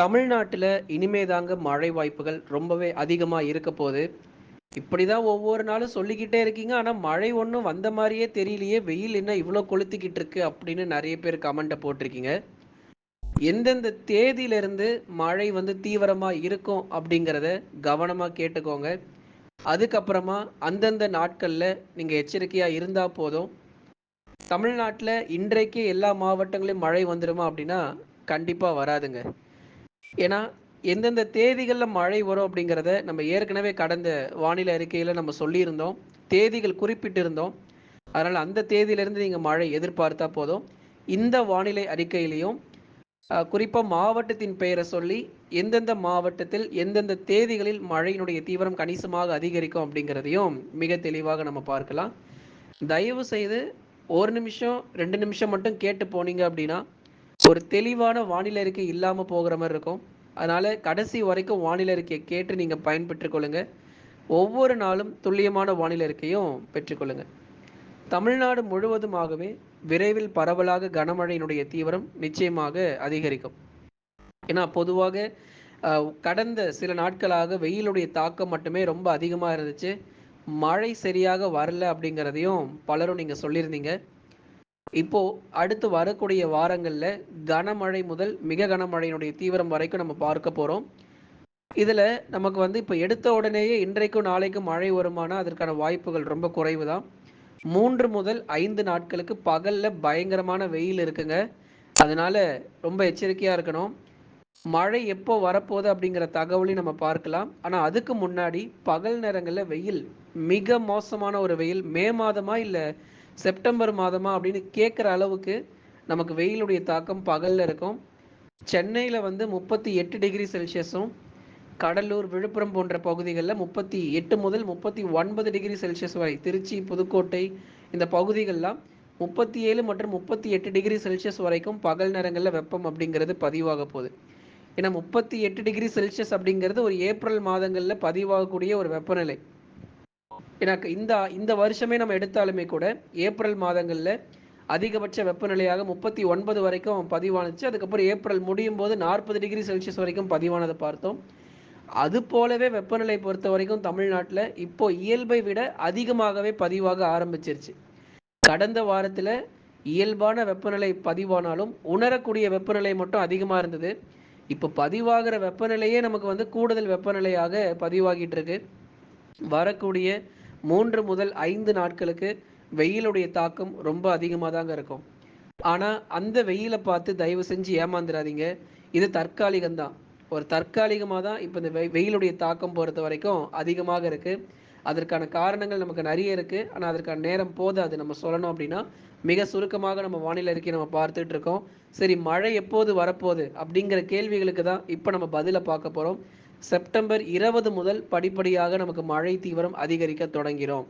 தமிழ்நாட்டில் இனிமே தாங்க மழை வாய்ப்புகள் ரொம்பவே அதிகமாக இருக்க போகுது. இப்படி தான் ஒவ்வொரு நாளும் சொல்லிக்கிட்டே இருக்கீங்க. ஆனால் மழை ஒன்றும் வந்த மாதிரியே தெரியலையே. வெயில் என்ன இவ்வளோ கொளுத்திக்கிட்டு இருக்கு அப்படின்னு நிறைய பேர் கமெண்ட்டை போட்டிருக்கீங்க. எந்தெந்த தேதியிலிருந்து மழை வந்து தீவிரமாக இருக்கும் அப்படிங்கிறத கவனமாக கேட்டுக்கோங்க. அதுக்கப்புறமா அந்தந்த நாட்களில் நீங்கள் எச்சரிக்கையாக இருந்தால் போதும். தமிழ்நாட்டில் இன்றைக்கே எல்லா மாவட்டங்களையும் மழை வந்துடுமா அப்படின்னா கண்டிப்பாக வராதுங்க. ஏன்னா எந்தெந்த தேதிகளில் மழை வரும் அப்படிங்கிறத நம்ம ஏற்கனவே கடந்த வானிலை அறிக்கையில் நம்ம சொல்லியிருந்தோம். தேதிகள் குறிப்பிட்டிருந்தோம். அதனால் அந்த தேதியிலிருந்து நீங்கள் மழை எதிர்பார்த்தா போதும். இந்த வானிலை அறிக்கையிலையும் குறிப்பாக மாவட்டத்தின் பெயரை சொல்லி எந்தெந்த மாவட்டத்தில் எந்தெந்த தேதிகளில் மழையினுடைய தீவிரம் கணிசமாக அதிகரிக்கும் அப்படிங்கிறதையும் மிக தெளிவாக நம்ம பார்க்கலாம். தயவு செய்து ஒரு நிமிஷம் ரெண்டு நிமிஷம் மட்டும் கேட்டு போனீங்க அப்படின்னா ஒரு தெளிவான வானிலை அறிக்கை இல்லாமல் போகிற மாதிரி இருக்கும். அதனால் கடைசி வரைக்கும் வானிலை அறிக்கையை கேட்டு நீங்கள் பயன்பெற்றுக்கொள்ளுங்க ஒவ்வொரு நாளும் துல்லியமான வானிலை அறிக்கையும் பெற்றுக்கொள்ளுங்க தமிழ்நாடு முழுவதுமாகவே விரைவில் பரவலாக கனமழையினுடைய தீவிரம் நிச்சயமாக அதிகரிக்கும். ஏன்னா பொதுவாக கடந்த சில நாட்களாக வெயிலுடைய தாக்கம் மட்டுமே ரொம்ப அதிகமாக இருந்துச்சு. மழை சரியாக வரல அப்படிங்கிறதையும் பலரும் நீங்கள் சொல்லியிருந்தீங்க. இப்போ அடுத்து வரக்கூடிய வாரங்களில் கனமழை முதல் மிக கனமழையினுடைய தீவிரம் வரைக்கும் நம்ம பார்க்க போகிறோம் இதில் நமக்கு வந்து இப்போ எடுத்த உடனேயே இன்றைக்கும் நாளைக்கும் மழை வருமானா அதற்கான வாய்ப்புகள் ரொம்ப குறைவு தான் மூன்று முதல் ஐந்து நாட்களுக்கு பகலில் பயங்கரமான வெயில் இருக்குங்க. அதனால ரொம்ப எச்சரிக்கையாக இருக்கணும். மழை எப்போ வரப்போகுது அப்படிங்கிற தகவலையும் நம்ம பார்க்கலாம். ஆனால் அதுக்கு முன்னாடி பகல் நேரங்களில் வெயில் மிக மோசமான ஒரு வெயில். மே மாதமா இல்லை செப்டம்பர் மாதமா அப்படின்னு கேட்குற அளவுக்கு நமக்கு வெயிலுடைய தாக்கம் பகலில் இருக்கும். சென்னையில் வந்து முப்பத்தி எட்டு டிகிரி செல்சியஸும் கடலூர் விழுப்புரம் போன்ற பகுதிகளில் முப்பத்தி எட்டு முதல் முப்பத்தி ஒன்பது டிகிரி செல்சியஸ் வரை திருச்சி புதுக்கோட்டை இந்த பகுதிகள்லாம் முப்பத்தி ஏழு மற்றும் முப்பத்தி எட்டு டிகிரி செல்சியஸ் வரைக்கும் பகல் நேரங்களில் வெப்பம் அப்படிங்கிறது பதிவாக போகுது. ஏன்னா முப்பத்தி எட்டு டிகிரி செல்சியஸ் அப்படிங்கிறது ஒரு ஏப்ரல் மாதங்களில் பதிவாகக்கூடிய ஒரு வெப்பநிலை. எனக்கு இந்த இந்த வருஷமே நம்ம எடுத்தாலுமே கூட ஏப்ரல் மாதங்களில் அதிகபட்ச வெப்பநிலையாக முப்பத்தி ஒன்பது வரைக்கும் பதிவானுச்சு. அதுக்கப்புறம் ஏப்ரல் முடியும் போது நாற்பது டிகிரி செல்சியஸ் வரைக்கும் பதிவானதை பார்த்தோம். அது போலவே வெப்பநிலை பொறுத்த வரைக்கும் தமிழ்நாட்டில் இப்போ இயல்பை விட அதிகமாகவே பதிவாக ஆரம்பிச்சிருச்சு. கடந்த வாரத்தில் இயல்பான வெப்பநிலை பதிவானாலும் உணரக்கூடிய வெப்பநிலை மட்டும் அதிகமாக இருந்தது. இப்போ பதிவாகிற வெப்பநிலையே நமக்கு வந்து கூடுதல் வெப்பநிலையாக பதிவாகிட்டு இருக்கு. வரக்கூடிய மூன்று முதல் ஐந்து நாட்களுக்கு வெயிலுடைய தாக்கம் ரொம்ப அதிகமாக தாங்க இருக்கும். ஆனால் அந்த வெயிலை பார்த்து தயவு செஞ்சு ஏமாந்துடாதீங்க இது தற்காலிகம்தான் ஒரு தற்காலிகமாக தான் இப்போ இந்த வெயிலுடைய தாக்கம் பொறுத்த வரைக்கும் அதிகமாக இருக்குது அதற்கான காரணங்கள் நமக்கு நிறைய இருக்குது ஆனால் அதற்கான நேரம் போதாது. நம்ம சொல்லணும் அப்படின்னா மிக சுருக்கமாக நம்ம வானிலை இருக்கே நம்ம பார்த்துட்டு இருக்கோம். சரி மழை எப்போது வரப்போகுது அப்படிங்கிற கேள்விகளுக்கு தான் இப்போ நம்ம பதிலை பார்க்க போகிறோம் செப்டம்பர் இருபது முதல் படிப்படியாக நமக்கு மழை தீவிரம் அதிகரிக்க தொடங்கிறோம்.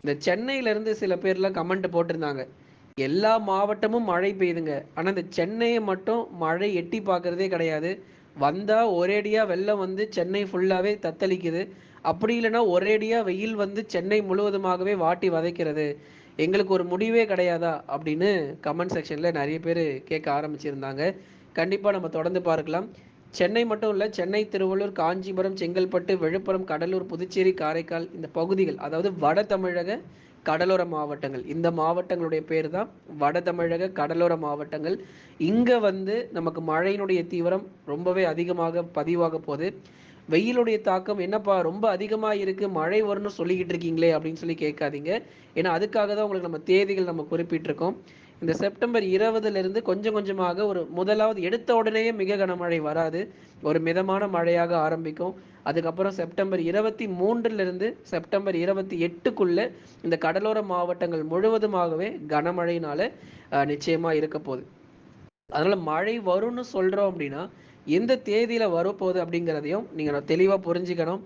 இந்த சென்னையிலேருந்து சில பேர்லாம் கமெண்ட் போட்டிருந்தாங்க. எல்லா மாவட்டமும் மழை பெய்யுதுங்க. ஆனால் இந்த சென்னையை மட்டும் மழை எட்டி பார்க்குறதே கிடையாது. வந்தால் ஒரேடியாக வெள்ளம் வந்து சென்னை ஃபுல்லாகவே தத்தளிக்குது. அப்படி இல்லைன்னா ஒரேடியாக வெயில் வந்து சென்னை முழுவதுமாகவே வாட்டி வதைக்கிறது. எங்களுக்கு ஒரு முடிவே கிடையாதா? அப்படின்னு கமெண்ட் செக்ஷனில் நிறைய பேர் கேட்க ஆரம்பிச்சிருந்தாங்க. கண்டிப்பாக நம்ம தொடர்ந்து பார்க்கலாம். சென்னை மட்டும் இல்லை சென்னை திருவள்ளூர் காஞ்சிபுரம் செங்கல்பட்டு விழுப்புரம் கடலூர் புதுச்சேரி காரைக்கால் இந்த பகுதிகள் அதாவது வட தமிழக கடலோர மாவட்டங்கள். இந்த மாவட்டங்களுடைய பேர் தான் வட தமிழக கடலோர மாவட்டங்கள். இங்கே வந்து நமக்கு மழையினுடைய தீவிரம் ரொம்பவே அதிகமாக பதிவாக போகுது. வெயிலுடைய தாக்கம் என்னப்பா ரொம்ப அதிகமாக இருக்குது மழை வரும்னு சொல்லிக்கிட்டு இருக்கீங்களே அப்படின்னு சொல்லி கேட்காதீங்க. ஏன்னா அதுக்காக தான் உங்களுக்கு நம்ம தேதிகள் நம்ம குறிப்பிட்டிருக்கோம். இந்த செப்டம்பர் இருபதுலேருந்து கொஞ்சம் கொஞ்சமாக ஒரு முதலாவது எடுத்த உடனேயே மிக கனமழை வராது. ஒரு மிதமான மழையாக ஆரம்பிக்கும். அதுக்கப்புறம் செப்டம்பர் இருபத்தி மூன்றிலிருந்து செப்டம்பர் இருபத்தி எட்டுக்குள்ள இந்த கடலோர மாவட்டங்கள் முழுவதுமாகவே கனமழையினால நிச்சயமாக இருக்க போகுது. அதனால மழை வரும்னு சொல்கிறோம் அப்படின்னா எந்த தேதியில் வரப்போகுது அப்படிங்கிறதையும் நீங்கள் தெளிவாக புரிஞ்சுக்கணும்.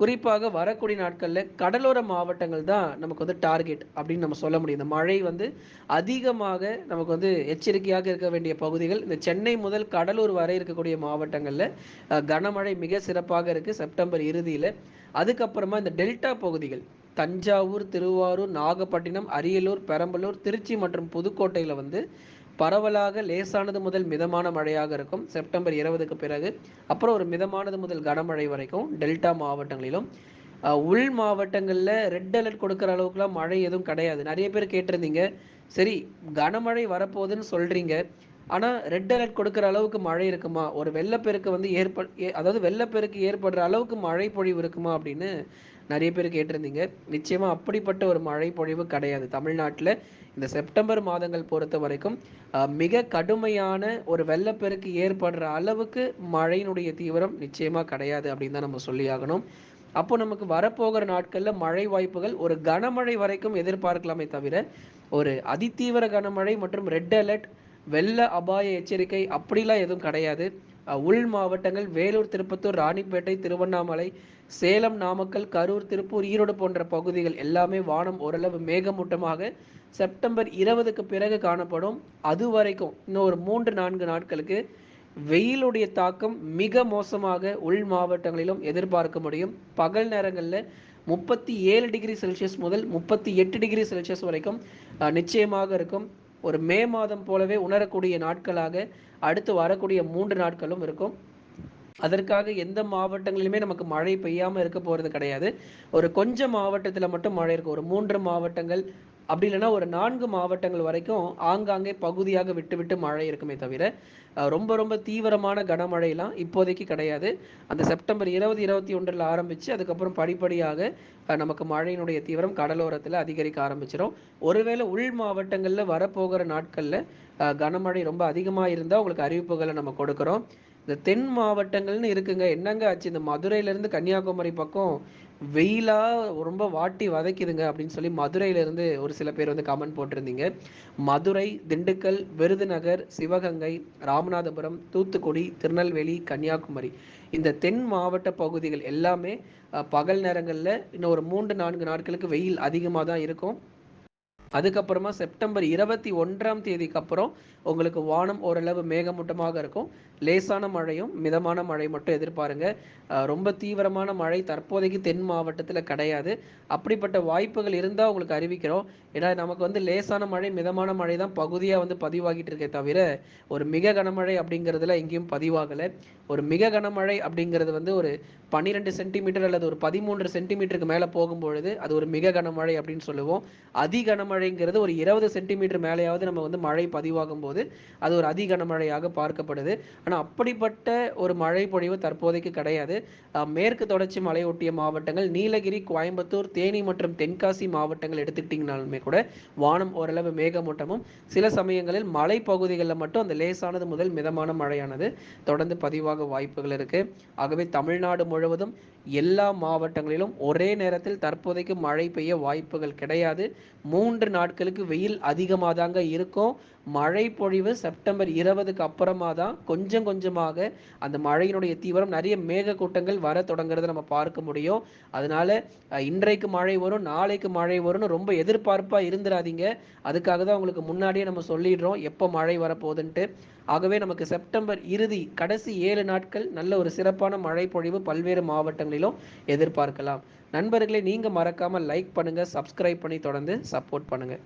குறிப்பாக வரக்கூடிய நாட்களில் கடலோர மாவட்டங்கள் தான் நமக்கு வந்து டார்கெட் அப்படின்னு நம்ம சொல்ல முடியும். இந்த மழை வந்து அதிகமாக நமக்கு வந்து எச்சரிக்கையாக இருக்க வேண்டிய பகுதிகள் இந்த சென்னை முதல் கடலூர் வரை இருக்கக்கூடிய மாவட்டங்களில் கனமழை மிக சிறப்பாக இருக்குது செப்டம்பர் இறுதியில். அதுக்கப்புறமா இந்த டெல்டா பகுதிகள் தஞ்சாவூர் திருவாரூர் நாகப்பட்டினம் அரியலூர் பெரம்பலூர் திருச்சி மற்றும் புதுக்கோட்டையில் வந்து பரவலாக லேசானது முதல் மிதமான மழையாக இருக்கும். செப்டம்பர் இருபதுக்கு பிறகு அப்புறம் ஒரு மிதமானது முதல் கனமழை வரைக்கும் டெல்டா மாவட்டங்களிலும். உள் மாவட்டங்களில் ரெட் அலர்ட் கொடுக்குற அளவுக்குலாம் மழை எதுவும் கிடையாது. நிறைய பேர் கேட்டிருந்தீங்க. சரி கனமழை வரப்போகுதுன்னு சொல்கிறீங்க ஆனால் ரெட் அலர்ட் கொடுக்குற அளவுக்கு மழை இருக்குமா? ஒரு வெள்ளப்பெருக்கு வந்து ஏற்ப ஏ- அதாவது வெள்ளப்பெருக்கு ஏற்படுற அளவுக்கு மழை பொழிவு இருக்குமா அப்படின்னு நிறைய பேர் கேட்டிருந்தீங்க. நிச்சயமா அப்படிப்பட்ட ஒரு மழை பொழிவு கிடையாது. தமிழ்நாட்டில் இந்த செப்டம்பர் மாதங்கள் பொறுத்த வரைக்கும் மிக கடுமையான ஒரு வெள்ளப்பெருக்கு ஏற்படுற அளவுக்கு மழையினுடைய தீவிரம் நிச்சயமா கிடையாது அப்படின்னு தான் நம்ம சொல்லி ஆகணும். அப்போ நமக்கு வரப்போகிற நாட்களில் மழை வாய்ப்புகள் ஒரு கனமழை வரைக்கும் எதிர்பார்க்கலாமே தவிர ஒரு அதிதீவிர கனமழை மற்றும் ரெட் அலர்ட் வெள்ள அபாய எச்சரிக்கை அப்படிலாம் எதுவும் கிடையாது. உள் மாவட்டங்கள் வேலூர் திருப்பத்தூர் ராணிப்பேட்டை திருவண்ணாமலை சேலம் நாமக்கல் கரூர் திருப்பூர் ஈரோடு போன்ற பகுதிகள் எல்லாமே வானம் ஓரளவு மேகமூட்டமாக செப்டம்பர் இருபதுக்கு பிறகு காணப்படும். அது வரைக்கும் இன்னும் ஒரு மூன்று நான்கு நாட்களுக்கு வெயிலுடைய தாக்கம் மிக மோசமாக உள் மாவட்டங்களிலும் எதிர்பார்க்க முடியும். பகல் நேரங்களில் முப்பத்தி ஏழு டிகிரி செல்சியஸ் முதல் முப்பத்தி எட்டு டிகிரி செல்சியஸ் வரைக்கும் நிச்சயமாக இருக்கும். ஒரு மே மாதம் போலவே உணரக்கூடிய நாட்களாக அடுத்து வரக்கூடிய மூன்று நாட்களும் இருக்கும். அதற்காக எந்த மாவட்டங்களிலுமே நமக்கு மழை பெய்யாமல் இருக்க போகிறது கிடையாது. ஒரு கொஞ்சம் மாவட்டத்தில் மட்டும் மழை இருக்கும். ஒரு மூன்று மாவட்டங்கள் அப்படி இல்லைன்னா ஒரு நான்கு மாவட்டங்கள் வரைக்கும் ஆங்காங்கே பகுதியாக விட்டு விட்டு மழை இருக்குமே தவிர ரொம்ப ரொம்ப தீவிரமான கனமழைலாம் இப்போதைக்கு கிடையாது. அந்த செப்டம்பர் இருபது இருபத்தி ஒன்றில் ஆரம்பித்து அதுக்கப்புறம் படிப்படியாக நமக்கு மழையினுடைய தீவிரம் கடலோரத்தில் அதிகரிக்க ஆரம்பிச்சிடும் ஒருவேளை உள் மாவட்டங்களில் வரப்போகிற நாட்களில் கனமழை ரொம்ப அதிகமாக இருந்தால் உங்களுக்கு அறிவிப்புகளை நம்ம கொடுக்குறோம். இந்த தென் மாவட்டங்கள்னு இருக்குங்க. என்னங்க ஆச்சு? இந்த மதுரையிலேருந்து கன்னியாகுமரி பக்கம் வெயிலா ரொம்ப வாட்டி வதைக்குதுங்க அப்படின்னு சொல்லி மதுரையிலேருந்து ஒரு சில பேர் வந்து கமெண்ட் போட்டிருந்தீங்க. மதுரை திண்டுக்கல் விருதுநகர் சிவகங்கை ராமநாதபுரம் தூத்துக்குடி திருநெல்வேலி கன்னியாகுமரி. இந்த தென் மாவட்ட பகுதிகள் எல்லாமே பகல் நேரங்களில் இன்னும் ஒரு மூன்று நான்கு நாட்களுக்கு வெயில் அதிகமாக தான் இருக்கும். அதுக்கப்புறமா செப்டம்பர் இருபத்தி ஒன்றாம் தேதிக்கு அப்புறம் உங்களுக்கு வானம் ஓரளவு மேகமூட்டமாக இருக்கும். லேசான மழையும் மிதமான மழை மட்டும் எதிர்பாருங்க. ரொம்ப தீவிரமான மழை தற்போதைக்கு தென் மாவட்டத்தில் கிடையாது. அப்படிப்பட்ட வாய்ப்புகள் இருந்தால் உங்களுக்கு அறிவிக்கிறோம். ஏன்னா நமக்கு வந்து லேசான மழை மிதமான மழை தான் பகுதியாக வந்து பதிவாகிட்டு இருக்கே தவிர ஒரு மிக கனமழை அப்படிங்கிறதுல எங்கேயும் பதிவாகலை. ஒரு மிக கனமழை அப்படிங்கிறது வந்து ஒரு பன்னிரெண்டு சென்டிமீட்டர் அல்லது ஒரு பதிமூன்று சென்டிமீட்டருக்கு மேலே போகும்பொழுது அது ஒரு மிக கனமழை அப்படின்னு சொல்லுவோம். அதி கனமழைங்கிறது ஒரு இருபது சென்டிமீட்டர் மேலேயாவது நம்ம வந்து மழை பதிவாகும் போது அது ஒரு அதி கனமழையாக பார்க்கப்படுது. ஆனால் அப்படிப்பட்ட ஒரு மழை பொழிவு தற்போதைக்கு கிடையாது. மேற்கு தொடர்ச்சி மலையொட்டிய மாவட்டங்கள் நீலகிரி கோயம்புத்தூர் தேனி மற்றும் தென்காசி மாவட்டங்கள் எடுத்துக்கிட்டிங்கனாலுமே கூட வானம் ஓரளவு மேகமூட்டமும். சில சமயங்களில் மலை பகுதிகளில் மட்டும் அந்த லேசானது முதல் மிதமான மழையானது தொடர்ந்து பதிவாக வாய்ப்புகள் இருக்கு. ஆகவே தமிழ்நாடு முழுவதும் எல்லா மாவட்டங்களிலும் ஒரே நேரத்தில் தற்போதைக்கு மழை பெய்ய வாய்ப்புகள் கிடையாது. மூன்று நாட்களுக்கு வெயில் அதிகமாக தாங்க இருக்கும். மழை பொழிவு செப்டம்பர் இருபதுக்கு அப்புறமா தான் கொஞ்சம் கொஞ்சமாக அந்த மழையினுடைய தீவிரம் நிறைய மேகக்கூட்டங்கள் வர தொடங்குறதை நம்ம பார்க்க முடியும். அதனால இன்றைக்கு மழை வரும் நாளைக்கு மழை வரும்னு ரொம்ப எதிர்பார்ப்பாக இருந்துடாதீங்க அதுக்காக தான் உங்களுக்கு முன்னாடியே நம்ம சொல்லிடுறோம் எப்போ மழை வரப்போகுதுன்ட்டு. ஆகவே நமக்கு செப்டம்பர் இறுதி கடைசி ஏழு நாட்கள் நல்ல ஒரு சிறப்பான மழை பொழிவு பல்வேறு மாவட்டங்களிலும் எதிர்பார்க்கலாம். நண்பர்களே நீங்கள் மறக்காமல் லைக் பண்ணுங்கள் சப்ஸ்கிரைப் பண்ணி தொடர்ந்து சப்போர்ட் பண்ணுங்கள்